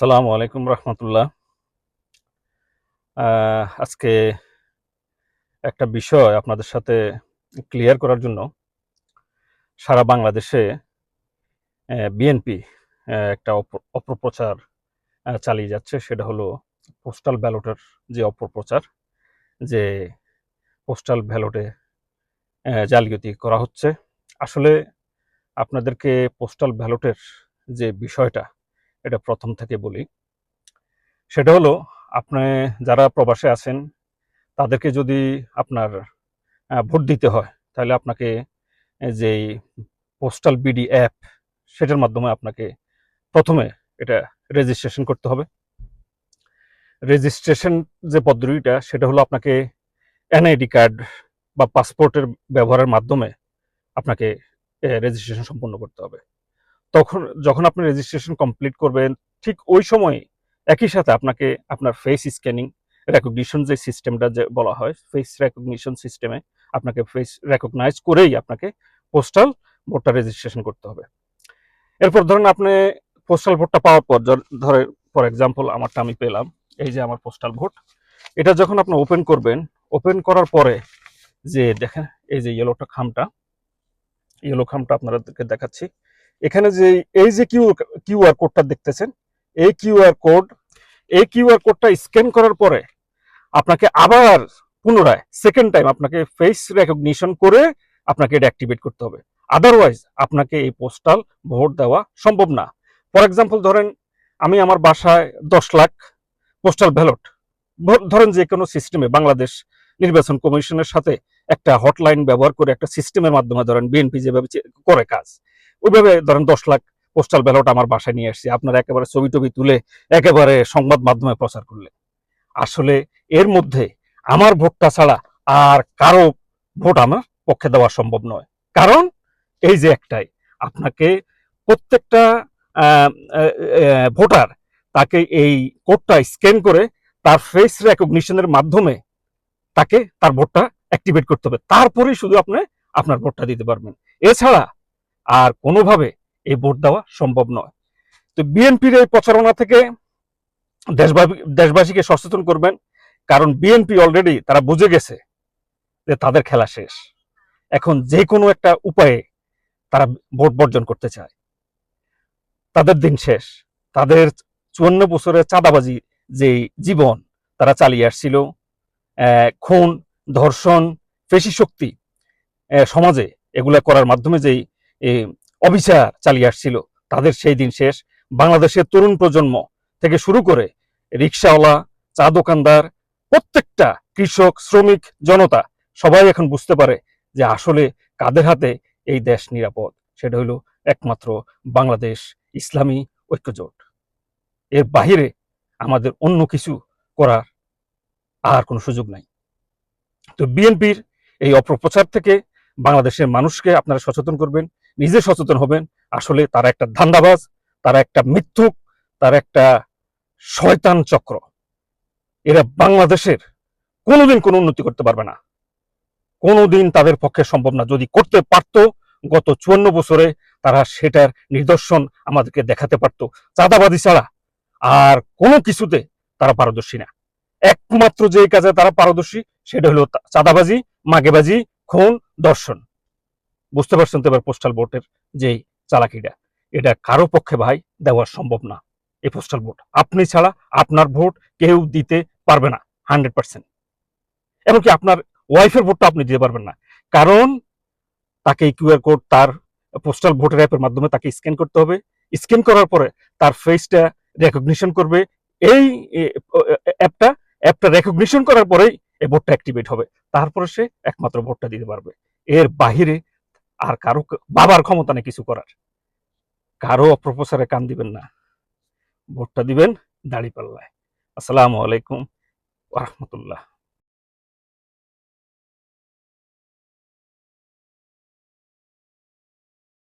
আসসালামু আলাইকুম রহমতুল্লাহ। আজকে একটা বিষয় আপনাদের সাথে ক্লিয়ার করার জন্য সারা বাংলাদেশে বিএনপি একটা অপ- অপপ্রচার চালিয়ে যাচ্ছে। সেটা হলো পোস্টাল ব্যালটের যে অপপ্রচার, যে পোস্টাল ব্যালটে জালিয়াতি করা হচ্ছে। আসলে আপনাদেরকে পোস্টাল ব্যালটের যে বিষয়টা এটা প্রথম থেকে বলি। সেটা হলো, আপনি যারা প্রবাসে আছেন, তাদেরকে যদি আপনার ভোট দিতে হয়, তাহলে আপনাকে যে পোস্টাল বিডি অ্যাপ সেটার মাধ্যমে আপনাকে প্রথমে এটা রেজিস্ট্রেশন করতে হবে। রেজিস্ট্রেশন যে পদ্ধতিটা, সেটা হলো আপনাকে এনআইডি কার্ড বা পাসপোর্টের ব্যবহারের মাধ্যমে আপনাকে রেজিস্ট্রেশন সম্পন্ন করতে হবে। তখন যখন আপনি রেজিস্ট্রেশন কমপ্লিট করবেন, ঠিক ওই সময় একই সাথে আপনাকে আপনার ফেস স্ক্যানিং রেকগনিশন যে সিস্টেমটা যে বলা হয় ফেস রেকগনিশন সিস্টেমে আপনাকে ফেস রেকগনাইজ করেই আপনাকে পোস্টাল ভোটটা রেজিস্ট্রেশন করতে হবে। এরপর ধরেন আপনি পোস্টাল ভোটটা পাওয়ার পর, ধর- ফর এক্সাম্পল আমারটা আমি পেলাম, এই যে আমার পোস্টাল ভোট এটা যখন আপনি ওপেন করবেন ওপেন করার পরে যে দেখেন, এই যে ইয়েলোটা খামটা ইয়েলো খামটা আপনাদেরকে দেখাচ্ছি এখানে যে এই যে কিউ কিউআর কোডটা দেখতেছেন, এই কিউআর কোড, এই কিউআর কোডটা স্ক্যান করার পরে আপনাকে আবার পুনরায় সেকেন্ড টাইম আপনাকে ফেস রেকগনিশন করে আপনাকে এটা অ্যাক্টিভেট করতে হবে। আদারওয়াইজ আপনাকে এই পোস্টাল ভোট দেওয়া সম্ভব না। ফর এক্সাম্পল ধরেন আমি আমার বাসায় দশ লাখ পোস্টাল ব্যালট ধরেন যে কোনো সিস্টেমে বাংলাদেশ নির্বাচন কমিশনের সাথে একটা হটলাইন ব্যবহার করে একটা সিস্টেমের মাধ্যমে ধরেন বিএনপি যেভাবে করে কাজ। ওইভাবে ধরেন দশ লাখ পোস্টাল ব্যালট আমার বাসায় নিয়ে আসছি। আপনারা একেবারে ছবি টবি তুলে একেবারে সংবাদ মাধ্যমে প্রচার করলেন। আসলে এর মধ্যে আমার ভোটটা ছাড়া আর কারও ভোট আমার পক্ষে দেওয়া সম্ভব নয়। কারণ এই যে একটাই, আপনাকে প্রত্যেকটা ভোটার তাকে এই কোডটা স্ক্যান করে তার ফেস রেকগনিশনের মাধ্যমে তাকে তার ভোটটা অ্যাক্টিভেট করতে হবে। তারপরেই শুধু আপনি আপনার ভোটটা দিতে পারবেন। এছাড়া আর কোনোভাবে এই ভোট দেওয়া সম্ভব নয়। তো বিএনপির এই প্রচারণা থেকে দেশবাসী দেশবাসীকে সচেতন করবেন, কারণ বিএনপি অলরেডি তারা বুঝে গেছে যে তাদের খেলা শেষ। এখন যে কোনো একটা উপায়ে তারা ভোট বর্জন করতে চায়। তাদের দিন শেষ। তাদের চুয়ান্ন বছরের চাঁদাবাজি যে জীবন তারা চালিয়ে আসছিল খুন, ধর্ষণ, পেশি শক্তি সমাজে এগুলা করার মাধ্যমে যেই অবিচার চালিয়ে আসছিল। তাদের সেই দিন শেষ। বাংলাদেশের তরুণ প্রজন্ম থেকে শুরু করে রিক্সাওয়ালা, চা দোকানদার, প্রত্যেকটা কৃষক, শ্রমিক, জনতা সবাই এখন বুঝতে পারে যে আসলে কাদের হাতে এই দেশ নিরাপদ। সেটা হলো একমাত্র বাংলাদেশ ইসলামী ঐক্যজোট। এর বাহিরে আমাদের অন্য কিছু করার আর কোনো সুযোগ নাই। তো বিএনপির এই অপপ্রচার থেকে বাংলাদেশের মানুষকে আপনারা সচেতন করবেন। নিজে সচেতন হবেন। আসলে তারা একটা ধান্দাবাজ, তারা একটা মিথ্যুক, তারা একটা শয়তান চক্র। এরা বাংলাদেশের কোনোদিন কোনো উন্নতি করতে পারবে না। কোনোদিন তাদের পক্ষে সম্ভব না। যদি করতে পারত, গত চুয়ান্ন বছরে তারা সেটার নিদর্শন আমাদেরকে দেখাতে পারত। চাঁদাবাদি ছাড়া আর কোনো কিছুতে তারা পারদর্শী না। একমাত্র যে কাজে তারা পারদর্শী, সেটা হলো চাঁদাবাজি, মাগেবাজি, খুন দর্শন বুঝতে পারছেন তো এবার পোস্টাল ভোটের যে চালাকিটা? এটা কারও পক্ষে ভাই দেওয়া সম্ভব না, এই পোস্টাল ভোট আপনি ছাড়া আপনার ভোট কেউ দিতে পারবে না হান্ড্রেড পার্সেন্ট এমনকি আপনার ওয়াইফের ভোটটা আপনি দিতে পারবেন না। কারণ তাকে কিউআর কোড তার পোস্টাল ভোটার অ্যাপের মাধ্যমে তাকে স্ক্যান করতে হবে। স্ক্যান করার পরে তার ফেসটা রেকগনিশন করবে। এই অ্যাপটা অ্যাপটা রেকগনিশন করার পরেই এই ভোটটা অ্যাক্টিভেট হবে। তারপরে সে একমাত্র ভোটটা দিতে পারবে। এর বাহিরে আর কারও বাবার ক্ষমতা নেই কিছু করার। কারও অপপ্রচারে কান দিবেন না। ভোটটা দিবেন দাড়ি পাল্লায় আসসালামু আলাইকুম রহমতুল্লাহ।